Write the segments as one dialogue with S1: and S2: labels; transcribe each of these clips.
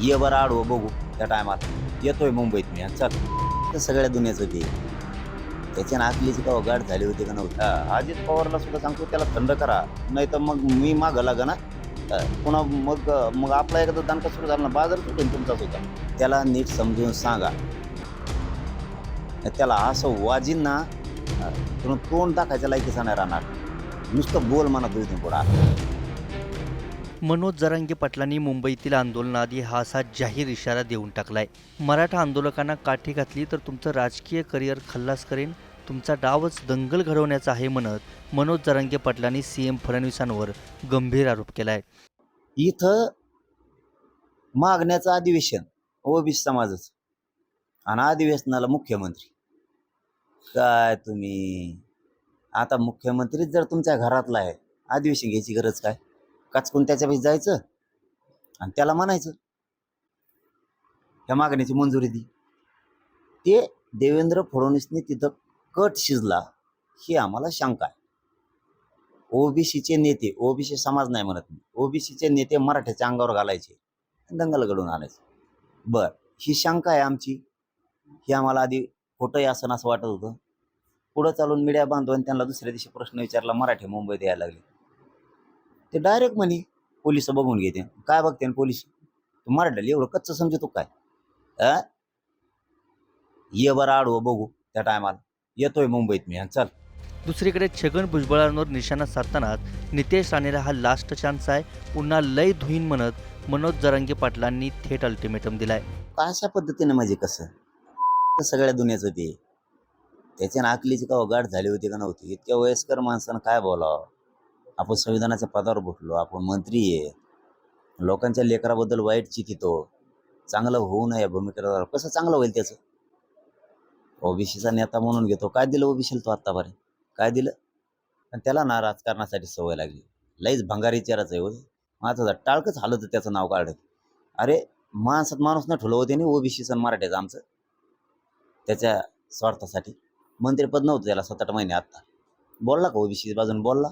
S1: ये बरं आडवं बघू त्या टायमात. येतोय मुंबईत मी. चल. तर सगळ्या दुनियाचं ते त्याच्या नाकलीची का गाठ झाली होती का नव्हती? हा, अजित पवारला सुद्धा सांगतो त्याला थंड करा. नाही तर मग मी मागं लागा ना. पुन्हा मग मग आपला एकदा दणका सुरू झाला ना बाजार सुटेल तुमचा सुद्धा त्याला नीट समजून सांगा. त्याला असं वाजीन ना तोंड टाकायच्या लायकीचा नाही राहणार. नुसतं बोल म्हणा तू इथून पुढं.
S2: मनोज जरांगे पाटलांनी मुंबईतील आंदोलनाआधी हा असा जाहीर इशारा देऊन टाकलाय. मराठा आंदोलकांना काठी घातली तर तुमचं राजकीय करिअर खल्लास करेन तुमचा डावच दंगल घडवण्याचा आहे म्हणत मनोज जरांगे पाटलांनी सीएम फडणवीसांवर गंभीर आरोप केलाय.
S1: इथं मागण्याचं अधिवेशन ओबीसी समाजाचं आणि अधिवेशनाला मुख्यमंत्री. काय तुम्ही? आता मुख्यमंत्रीच जर तुमच्या घरातला आहे अधिवेशन घ्यायची गरज काय? काचकून त्याच्यापाशी जायचं आणि त्याला म्हणायचं ह्या मागण्याची मंजुरी दी. ते देवेंद्र फडणवीसने तिथं कट शिजला ही आम्हाला शंका आहे. ओबीसीचे नेते ओबीसी समाज नाही म्हणत मी ओबीसीचे नेते मराठ्याच्या अंगावर घालायचे दंगल घडून आणायचे. बर ही शंका आहे आमची. ही आम्हाला आधी खोटंही असं असं वाटत होतं. पुढं चालून मीडिया बांधवांनी त्यांना दुसऱ्या दिवशी प्रश्न विचारला मराठी मुंबईत यायला लागले. ते डायरेक्ट म्हणे पोलीस बघून घेते. काय बघते न पोलीस? तू मराठ्याला एवढं कच्चं समजतो काय? अ? ये बरं आडवं बघू त्या टायमाला येतोय मुंबईत मी चल.
S2: दुसरीकडे छगन भुजबळांवर निशाणा साधतानाच नितेश राणेला हा लास्ट चान्स आहे. पुन्हा लय धुईन म्हणत मनोज जरांगे पाटलांनी थेट अल्टिमेटम दिलाय.
S1: अशा पद्धतीने म्हणजे कसं? सगळ्या दुनियाचं ते. त्याच्या नाकलीची का गाठ झाली होती का नव्हती? इतक्या वयस्कर माणसानं काय बोलावं? आपण संविधानाच्या पदावर भुटलो आपण मंत्री आहे. लोकांच्या लेकराबद्दल वाईट चितितो. चांगलं होऊ नये या भूमिकेवर. कसं चांगलं होईल त्याचं? ओबीसीचा नेता म्हणून घेतो. काय दिलं ओबीसीला तो आत्तापर्यंत काय दिलं? आणि त्याला ना राजकारणासाठी सवय लागली. लईच भंगारी चेहराच आहे होय माझं टाळकंच हालत त्याचं नाव काढत. अरे माणसात माणूस न ठुलं होते नाही ओबीसी सण मराठ्याचं आमचं. त्याच्या स्वार्थासाठी. मंत्रिपद नव्हतं त्याला सात आठ महिने आत्ता. बोलला का ओबीसी बाजून? बोलला.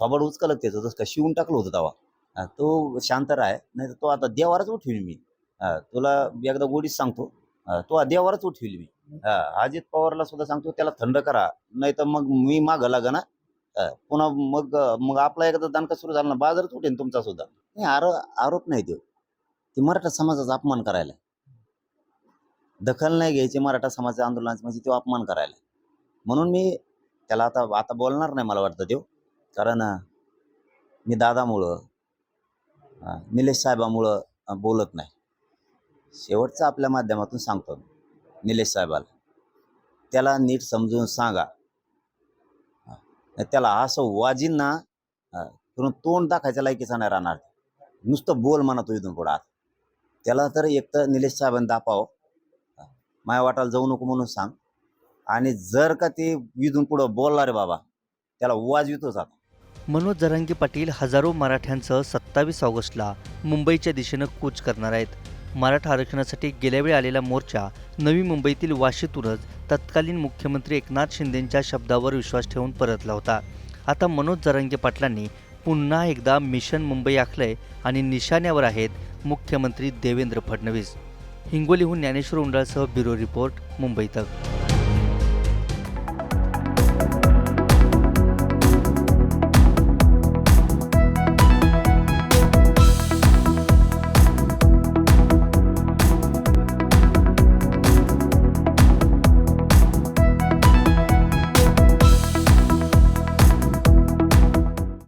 S1: थोबड उचकलत त्याचं जसं का शिवून टाकलं होतं तेव्हा तो शांत राह नाही तर तो आता देवारच उठवील मी. तुला एकदा गोडीच सांगतो. तो देवारच उठवील मी. अजित पवारला सुद्धा सांगतो त्याला थंड करा. नाही तर मग मी मागं लागा ना पुन्हा मग मग आपला एकदा दणका सुरू झाला ना बाजारच उठेन तुमचा सुद्धा. नाही आरो आरोप नाही देऊ ते मराठा समाजाचा अपमान करायला. दखल नाही घ्यायची मराठा समाज आंदोलनाची म्हणजे तो अपमान करायला. म्हणून मी त्याला आता आता बोलणार नाही मला वाटतं देव कारण मी दादामुळं निलेश साहेबामुळं बोलत नाही. शेवटचं आपल्या माध्यमातून सांगतो निलेश साहेबाला. त्याला नीट समजून सांगा. नाही त्याला असं वाजीन ना करून तोंड दाखायच्या लायकीचा नाही राहणार. नुसतं बोल म्हणा तू इथून पुढं आता. त्याला तर एक तर निलेश साहेबांनी दापाव. माया वाटाला जाऊ नको म्हणून सांग. आणि जर का ते इथून पुढं बोलला रे बाबा त्याला वाजवितोच आता.
S2: मनोज जरंगी पाटील हजारो मराठ्यांसह सत्तावीस ऑगस्टला मुंबईच्या दिशेनं कूच करणार आहेत. मराठा आरक्षणासाठी गेल्यावेळी आलेला मोर्चा नवी मुंबईतील वाशीतूनच तत्कालीन मुख्यमंत्री एकनाथ शिंदेंच्या शब्दावर विश्वास ठेवून परतला होता. आता मनोज जरांगे पाटलांनी पुन्हा एकदा मिशन मुंबई आखलंय आणि निशाण्यावर आहेत मुख्यमंत्री देवेंद्र फडणवीस. हिंगोलीहून ज्ञानेश्वर उंडाळसह ब्युरो रिपोर्ट मुंबई तक.